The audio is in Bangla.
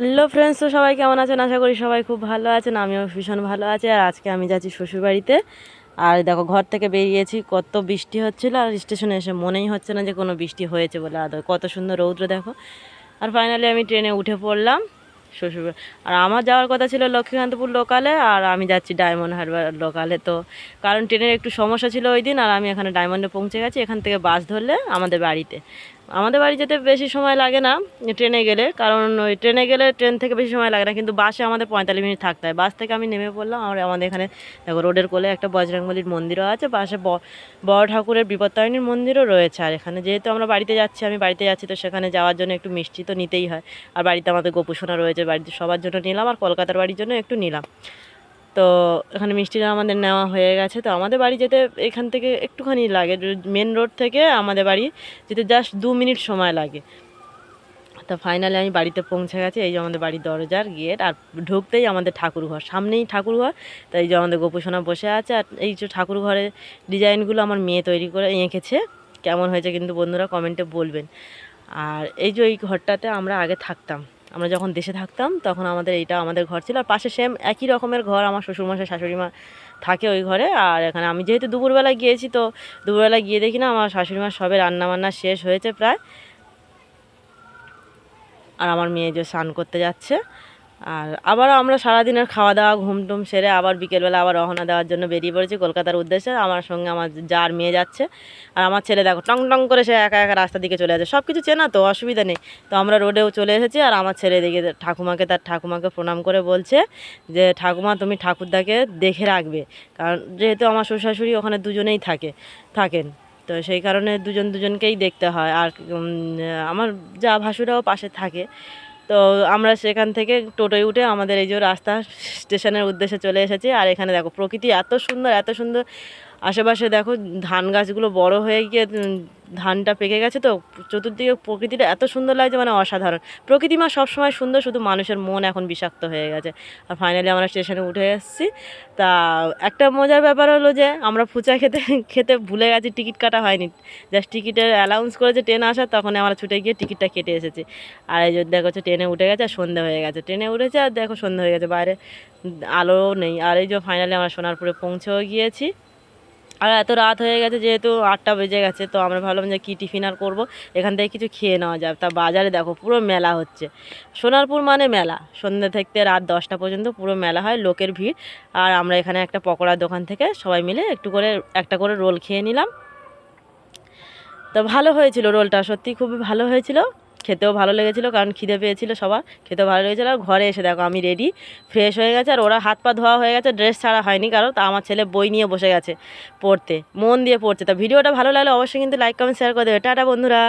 হ্যালো ফ্রেন্ডস তো সবাই কেমন আছেন? আশা করি সবাই খুব ভালো আছেন, আমিও ভীষণ ভালো আছি। আর আজকে আমি যাচ্ছি শ্বশুরবাড়িতে। আর দেখো, ঘর থেকে বেরিয়েছি, কত বৃষ্টি হচ্ছিল, আর স্টেশনে এসে মনেই হচ্ছে না যে কোনো বৃষ্টি হয়েছে বলে আদৌ কত সুন্দর রৌদ্র, দেখো। আর ফাইনালি আমি ট্রেনে উঠে পড়লাম শ্বশুর আর আমার যাওয়ার কথা ছিল লক্ষ্মীকান্তপুর লোকালে আর আমি যাচ্ছি ডায়মন্ড হারবার লোকালে তো কারণ ট্রেনের একটু সমস্যা ছিল ওই দিন, আর আমি এখানে ডায়মন্ডে পৌঁছে গেছি, এখান থেকে বাস ধরলে আমাদের বাড়িতে। আমাদের বাড়ি যেতে বেশি সময় লাগে না ট্রেনে গেলে, কারণ ওই ট্রেনে গেলে ট্রেন থেকে বেশি সময় লাগে না, কিন্তু বাসে আমাদের পঁয়তাল্লিশ মিনিট থাকতে হয়। বাস থেকে আমি নেমে পড়লাম আর আমাদের এখানে দেখো রোডের কোলে একটা বজরংবলির মন্দিরও আছে, পাশে বড় ঠাকুরের বিপত্তারিণীর মন্দিরও রয়েছে। আর এখানে যেহেতু আমরা বাড়িতে যাচ্ছি, আমি বাড়িতে যাচ্ছি, তো সেখানে যাওয়ার জন্য একটু মিষ্টি তো নিতেই হয়। আর বাড়িতে আমাদের গোপুসোনা রয়েছে, বাড়িতে সবার জন্য নিলাম, আর কলকাতার বাড়ির জন্য একটু নিলাম। তো এখানে মিষ্টিটা আমাদের নেওয়া হয়ে গেছে। তো আমাদের বাড়ি যেতে এখান থেকে একটুখানি লাগে। মেন রোড থেকে আমাদের বাড়ি যেতে জাস্ট দু মিনিট সময় লাগে। তো ফাইনালি আমি বাড়িতে পৌঁছে গেছি। এই যে আমাদের বাড়ির দরজার গেট আর ঢুকতেই আমাদের ঠাকুর ঘর সামনেই ঠাকুর ঘর তো এই যে আমাদের গোপুসোনা বসে আছে। আর এই যে ঠাকুর ঘরের ডিজাইনগুলো আমার মেয়ে তৈরি করে এঁকেছে। কেমন হয়েছে কিন্তু বন্ধুরা কমেন্টে বলবেন। আর এই যে এই ঘরটাতে আমরা আগে থাকতাম। আমরা যখন দেশে থাকতাম, তখন আমাদের এইটা আমাদের ঘর ছিল। আর পাশে সেম একই রকমের ঘর আমার শ্বশুরমশাই, শাশুড়িমা থাকে ওই ঘরে। আর এখানে আমি যেহেতু দুপুরবেলা গিয়েছি, তো দুপুরবেলা গিয়ে দেখি না, আমার শাশুড়ি মা সবে রান্নাবান্না শেষ হয়েছে প্রায়। আর আমার মেয়ে যে স্নান করতে যাচ্ছে আর আবার আমরা সারাদিনের খাওয়া দাওয়া ঘুম টুম সেরে আবার বিকেলবেলা আবার রওনা দেওয়ার জন্য বেরিয়ে পড়েছি কলকাতার উদ্দেশ্যে। আমার সঙ্গে আমার যার মেয়ে যাচ্ছে আর আমার ছেলে দেখো টং টং করে সে একা একা রাস্তার দিকে চলে যাচ্ছে। সব কিছু চেনা তো, অসুবিধা নেই। তো আমরা রোডেও চলে এসেছি আর আমার ছেলে দিকে ঠাকুমাকে, তার ঠাকুমাকে প্রণাম করে বলছে যে, ঠাকুমা, তুমি ঠাকুরদাকে দেখে রাখবে। কারণ যেহেতু আমার শ্বশুর শাশুড়ি ওখানে দুজনেই থাকে, থাকেন। তো সেই কারণে দুজন দুজনকেই দেখতে হয়। আর আমার যা ভাসুরাও পাশে থাকে। তো আমরা সেখান থেকে টোটোয় উঠে আমাদের এই যে রাস্তা স্টেশনের উদ্দেশ্যে চলে এসেছি। আর এখানে দেখো প্রকৃতি এত সুন্দর এত সুন্দর। আশেপাশে দেখো ধান গাছগুলো বড় হয়ে গিয়ে ধানটা পেকে গেছে তো, চতুর্দিকে প্রকৃতিটা এত সুন্দর লাগছে মানে অসাধারণ। প্রকৃতি মা সবসময় সুন্দর, শুধু মানুষের মন এখন বিষাক্ত হয়ে গেছে। আর ফাইনালি আমরা স্টেশনে উঠে এসেছি। তা একটা মজার ব্যাপার হলো যে, আমরা ফুচা খেতে খেতে ভুলে গেছি, টিকিট কাটা হয়নি। জাস্ট টিকিটের অ্যালাউন্স করেছে ট্রেন আসার তখন আমরা ছুটে গিয়ে টিকিটটা কেটে এসেছি। আর এই যে দেখো ট্রেনে উঠে গেছে, আর সন্ধে হয়ে গেছে। ট্রেনে উঠেছে, আর দেখো সন্ধে হয়ে গেছে, বাইরে আলো নেই। আর এই যে ফাইনালি আমরা সোনারপুরে পৌঁছেও গিয়েছি। আর এত রাত হয়ে গেছে যেহেতু আটটা বেজে গেছে, তো আমরা ভাবলাম যে কী টিফিন আর করব। এখান থেকে কিছু খেয়ে নেওয়া যাবে। তা বাজারে দেখো পুরো মেলা হচ্ছে। সোনারপুর মানে মেলা। সন্ধ্যে থেকে রাত দশটা পর্যন্ত পুরো মেলা হয়, লোকের ভিড়। আর আমরা এখানে একটা পকোড়ার দোকান থেকে সবাই মিলে একটু করে, একটা করে রোল খেয়ে নিলাম। তো ভালো হয়েছিল রোলটা, সত্যি খুবই ভালো হয়েছিল। খেতেও ভালো লেগেছিল, কারণ খিদে পেয়েছিল সবার, খেতেও ভালো লেগেছিলো। আর ঘরে এসে দেখো, আমি রেডি ফ্রেশ হয়ে গেছে, আর ওরা হাত পা ধোয়া হয়ে গেছে ড্রেস ছাড়া হয়নি, কারণ তা আমার ছেলে বই নিয়ে বসে গেছে পড়তে, মন দিয়ে পড়ছে। তা ভিডিওটা ভালো লাগলে অবশ্যই কিন্তু লাইক কমেন্ট শেয়ার করে দেবে। টাটা বন্ধুরা।